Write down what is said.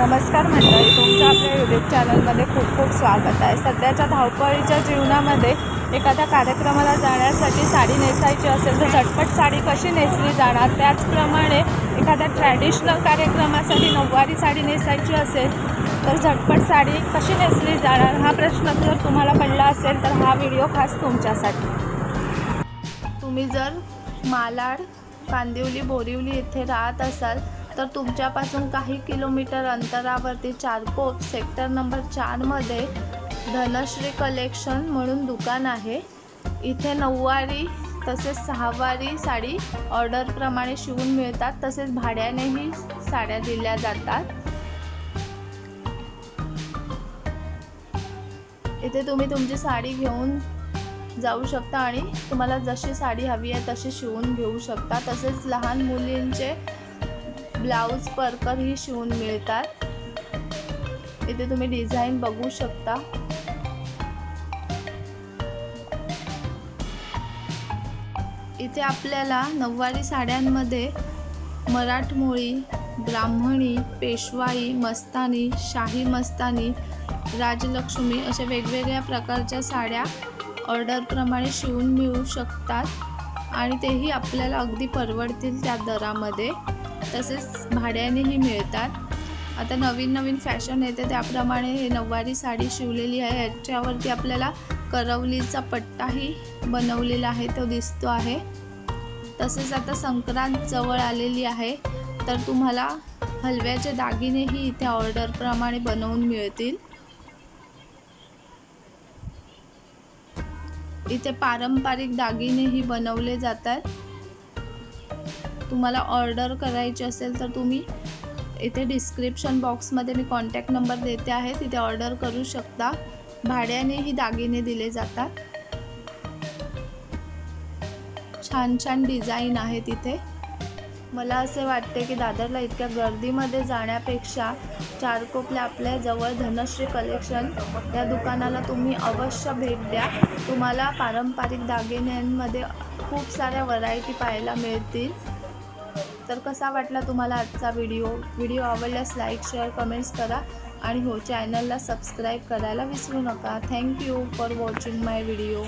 नमस्कार मंडळी तुमचं आपल्या यूट्यूब चॅनलमध्ये खूप खूप स्वागत आहे. सध्याच्या धावपळीच्या जीवनामध्ये एखाद्या कार्यक्रमाला जाण्यासाठी साडी नेसायची असेल तर झटपट साडी कशी नेसली जाणार? त्याचप्रमाणे एखाद्या ट्रॅडिशनल कार्यक्रमासाठी नऊवारी साडी नेसायची असेल तर झटपट साडी कशी नेसली जाणार? हा प्रश्न जर तुम्हाला पडला असेल तर हा व्हिडिओ खास तुमच्यासाठी. तुम्ही जर मालाड कांदिवली बोरिवली येथे राहत असाल तर तुमच्यापासून काही किलोमीटर अंतरावरती चारकोप सेक्टर नंबर चारमध्ये धनश्री कलेक्शन म्हणून दुकान आहे. इथे नऊवारी तसेच सहावारी साडी ऑर्डरप्रमाणे शिवून मिळतात. तसेच भाड्यानेही साड्या दिल्या जातात. इथे तुम्ही तुमची साडी घेऊन जाऊ शकता आणि तुम्हाला जशी साडी हवी आहे तशी शिवून घेऊ शकता. तसेच लहान मुलींचे ब्लाऊज परकरही शिवून मिळतात. इथे तुम्ही डिझाईन बघू शकता. इथे आपल्याला नऊवारी साड्यांमध्ये मराठमोळी ब्राह्मणी पेशवाई मस्तानी शाही मस्तानी राजलक्ष्मी अशा वेगवेगळ्या प्रकारच्या साड्या ऑर्डरप्रमाणे शिवून मिळू शकतात. आणि तेही आपल्याला अगदी परवडतील त्या दरामध्ये. तसेच भाड्यानेही मिळतात. आता नवीन नवीन फॅशन येते त्याप्रमाणे हे नऊवारी साडी शिवलेली आहे. याच्यावरती आपल्याला करवलीचा पट्टाही बनवलेला आहे तो दिसतो आहे. तसेच आता संक्रांत जवळ आलेली आहे. तर तुम्हाला हलव्याचे दागिनेही इथे ऑर्डरप्रमाणे बनवून मिळतील. इथे पारंपरिक दागिनेही बनवले जातात. तुम्हाला ऑर्डर करायची असेल तर तुम्ही इथे डिस्क्रिप्शन बॉक्समध्ये मी कॉन्टॅक्ट नंबर देते आहे तिथे ऑर्डर करू शकता. भाड्यानेही दागिने दिले जातात. छान छान डिझाईन आहे तिथे. मला असे वाटते की दादरला इतक्या गर्दीमध्ये जाण्यापेक्षा चारकोपल्या आपल्या जवळ धनश्री कलेक्शन या दुकानाला तुम्ही अवश्य भेट द्या. तुम्हाला पारंपरिक दागिन्यांमध्ये खूप साऱ्या व्हरायटी पाहायला मिळतील. तर कसा वाटला तुम्हाला आजचा व्हिडिओ? व्हिडिओ आवडल्यास लाईक शेअर कमेंट्स करा आणि हो चॅनलला सबस्क्राईब करायला विसरू नका. Thank you for watching my video.